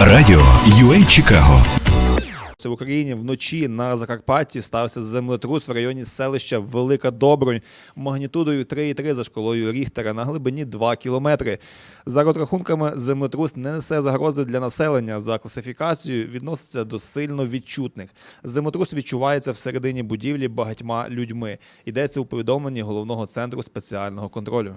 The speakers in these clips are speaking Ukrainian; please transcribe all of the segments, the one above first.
Радіо UA Чикаго. В Україні вночі на Закарпатті стався землетрус в районі селища Велика Добронь магнітудою 3,3 за шкалою Ріхтера на глибині 2 кілометри. За розрахунками, землетрус не несе загрози для населення. За класифікацією відноситься до сильно відчутних. Землетрус відчувається всередині будівлі багатьма людьми. Йдеться у повідомленні головного центру спеціального контролю.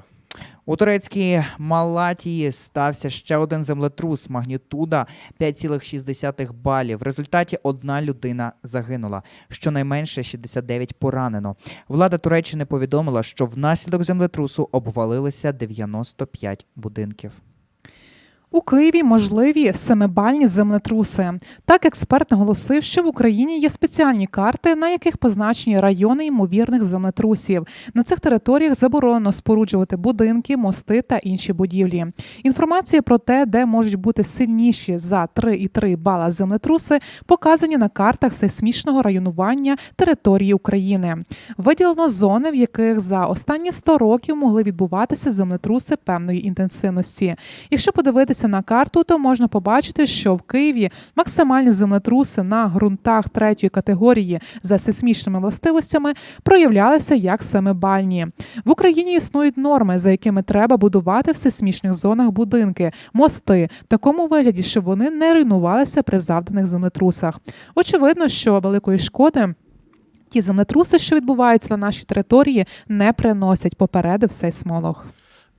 У турецькій Малатії стався ще один землетрус магнітуда 5,6 балів. В результаті одна людина загинула, щонайменше 69 поранено. Влада Туреччини повідомила, що внаслідок землетрусу обвалилися 95 будинків. У Києві можливі семибальні землетруси. Так, експерт наголосив, що в Україні є спеціальні карти, на яких позначені райони ймовірних землетрусів. На цих територіях заборонено споруджувати будинки, мости та інші будівлі. Інформація про те, де можуть бути сильніші за 3,3 бала землетруси, показані на картах сейсмічного районування території України. Виділено зони, в яких за останні 100 років могли відбуватися землетруси певної інтенсивності. Якщо подивитися на карту, то можна побачити, що в Києві максимальні землетруси на ґрунтах третьої категорії за сейсмічними властивостями проявлялися як семибальні. В Україні існують норми, за якими треба будувати в сейсмічних зонах будинки, мости в такому вигляді, щоб вони не руйнувалися при завданих землетрусах. Очевидно, що великої шкоди. Ті землетруси, що відбуваються на нашій території, не приносять, попередив сейсмолог.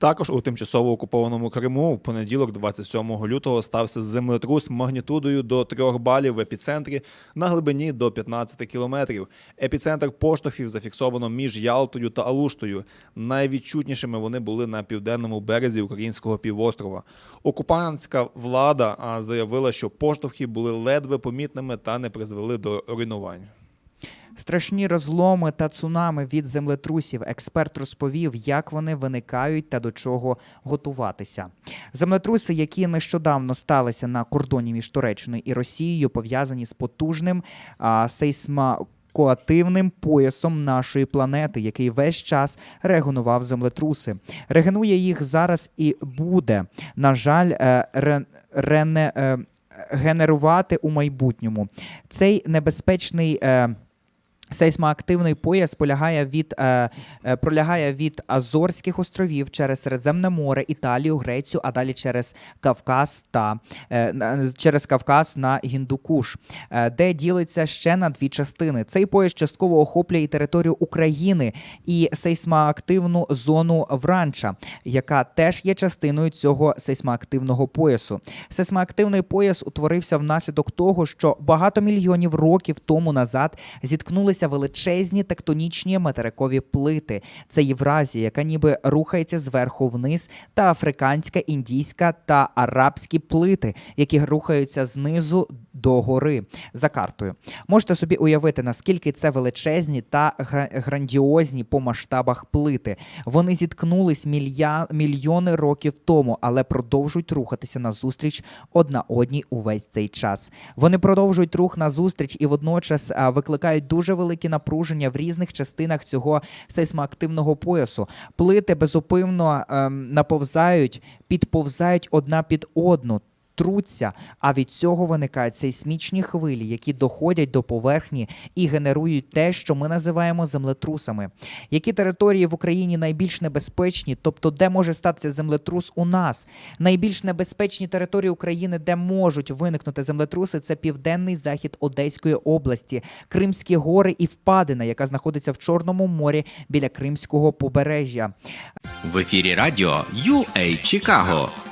Також у тимчасово окупованому Криму в понеділок, 27 лютого, стався землетрус магнітудою до 3 балів в епіцентрі на глибині до 15 кілометрів. Епіцентр поштовхів зафіксовано між Ялтою та Алуштою. Найвідчутнішими вони були на південному березі українського півострова. Окупантська влада заявила, що поштовхи були ледве помітними та не призвели до руйнувань. Страшні розломи та цунами від землетрусів. Експерт розповів, як вони виникають та до чого готуватися. Землетруси, які нещодавно сталися на кордоні між Туреччиною і Росією, пов'язані з потужним а, сейсмокоативним поясом нашої планети, який весь час регенував землетруси. Регенує їх зараз і буде. На жаль, е, ре, рене, е, генерувати у майбутньому. Цей небезпечний. Е, Сейсмоактивний пояс полягає від, е, е, пролягає від Азорських островів через Середземне море, Італію, Грецію, а далі через Кавказ та е, через Кавказ на Гіндукуш, е, де ділиться ще на дві частини. Цей пояс частково охоплює і територію України і сейсмоактивну зону Вранча, яка теж є частиною цього сейсмоактивного поясу. Сейсмоактивний пояс утворився внаслідок того, що багато мільйонів років тому назад зіткнулися величезні тектонічні материкові плити. Це Євразія, яка ніби рухається зверху вниз, та африканська, індійська та арабські плити, які рухаються знизу до гори за картою. Можете собі уявити, наскільки це величезні та гра- грандіозні по масштабах плити. Вони зіткнулись мілья... мільйони років тому, але продовжують рухатися назустріч одна одній увесь цей час. Вони продовжують рух назустріч і водночас викликають дуже великі напруження в різних частинах цього сейсмоактивного поясу. Плити безупинно ем, наповзають, підповзають одна під одну. Труться, а від цього виникають сейсмічні хвилі, які доходять до поверхні і генерують те, що ми називаємо землетрусами. Які території в Україні найбільш небезпечні, тобто де може статися землетрус у нас? Найбільш небезпечні території України, де можуть виникнути землетруси, це південний захід Одеської області, Кримські гори і впадина, яка знаходиться в Чорному морі біля Кримського побережжя. В ефірі радіо UA Чикаго.